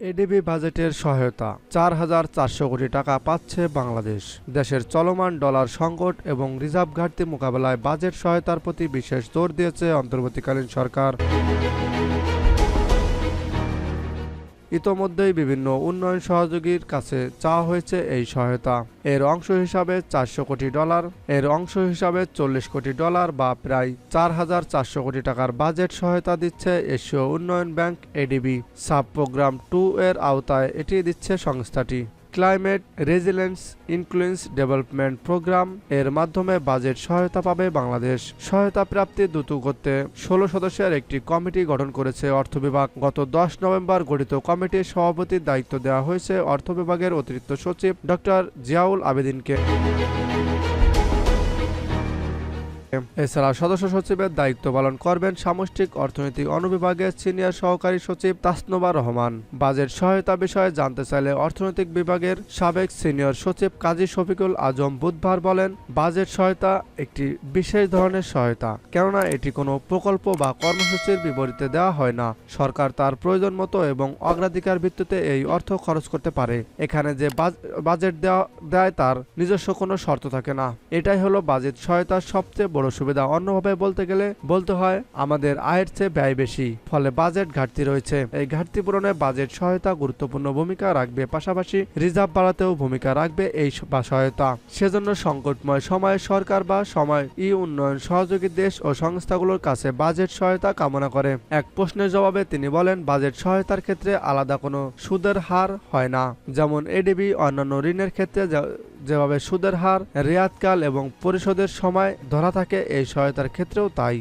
ADB বাজেটের সহায়তা। চার হাজার চারশো কোটি টাকা পাচ্ছে বাংলাদেশ। দেশের চলমান ডলার সংকট এবং রিজার্ভ ঘাটতি মোকাবেলায় বাজেট সহায়তার প্রতি বিশেষ জোর দিয়েছে অন্তর্বর্তীকালীন সরকার। ইতোমধ্যেই বিভিন্ন উন্নয়ন সহযোগীর কাছে চাওয়া হয়েছে এই সহায়তা। এর অংশ হিসাবে চারশো কোটি ডলার, এর অংশ হিসাবে চল্লিশ কোটি ডলার বা প্রায় চার হাজার চারশো কোটি টাকার বাজেট সহায়তা দিচ্ছে এশীয় উন্নয়ন bank ADB. Sub programme two এর আওতায় এটি দিচ্ছে সংস্থাটি। Climate resilience influence development programme এর মাধ্যমে বাজেট সহায়তা পাবে বাংলাদেশ। সহায়তা প্রাপ্তি দ্রুত করতে ষোলো সদস্যের একটি কমিটি গঠন করেছে অর্থ বিভাগ। গত দশ নভেম্বর গঠিত কমিটির সভাপতির দায়িত্ব দেওয়া হয়েছে অর্থ বিভাগের অতিরিক্ত সচিব ডক্টর জিয়াউল আবেদিনকে। এছাড়া সদস্য সচিবের দায়িত্ব পালন করবেন সামষ্টিক অর্থনীতি অনুবিভাগের সিনিয়র সহকারী সচিব তাসনোবা রহমান। বাজেট সহায়তা বিষয়ে জানতে চাইলে অর্থনৈতিক বিভাগের সাবেক সিনিয়র সচিব কাজী শফিকুল আজম বুধবার বলেন, বাজেট সহায়তা একটি বিশেষ ধরনের সহায়তা, কেননা এটি কোনো প্রকল্প বা কর্মসূচির বিপরীতে দেওয়া হয় না। সরকার তার প্রয়োজন মতো এবং অগ্রাধিকার ভিত্তিতে এই অর্থ খরচ করতে পারে। এখানে যে বাজ- বাজেট দেওয়া, দেয় তার নিজস্ব কোনো শর্ত থাকে না। এটাই হলো বাজেট সহায়তার সবচেয়ে বড় সুবিধা। অন্যভাবে বলতে গেলে, বলতে হয় আমাদের আয়ের চেয়ে ব্যয় বেশি, ফলে বাজেট ঘাটতি রয়েছে। এই ঘাটতি পূরণে বাজেট সহায়তা গুরুত্বপূর্ণ ভূমিকা রাখবে, পাশাপাশি রিজার্ভ বাড়াতেও ভূমিকা রাখবে এই সহায়তা। সেজন্য সংকটময় সময়ে সরকার বা সময় ই উন্নয়ন সহযোগী দেশ ও সংস্থাগুলোর কাছে বাজেট সহায়তা কামনা করে। এক প্রশ্নের জবাবে তিনি বলেন, বাজেট সহায়তার ক্ষেত্রে আলাদা কোনো সুদের হার হয় না। যেমন এডিবি অন্যান্য ঋণের ক্ষেত্রে যেভাবে সুদের হার রেয়াতকাল এবং পরিশোধের সময় ধরা থাকে এই সহায়তার ক্ষেত্রেও তাই।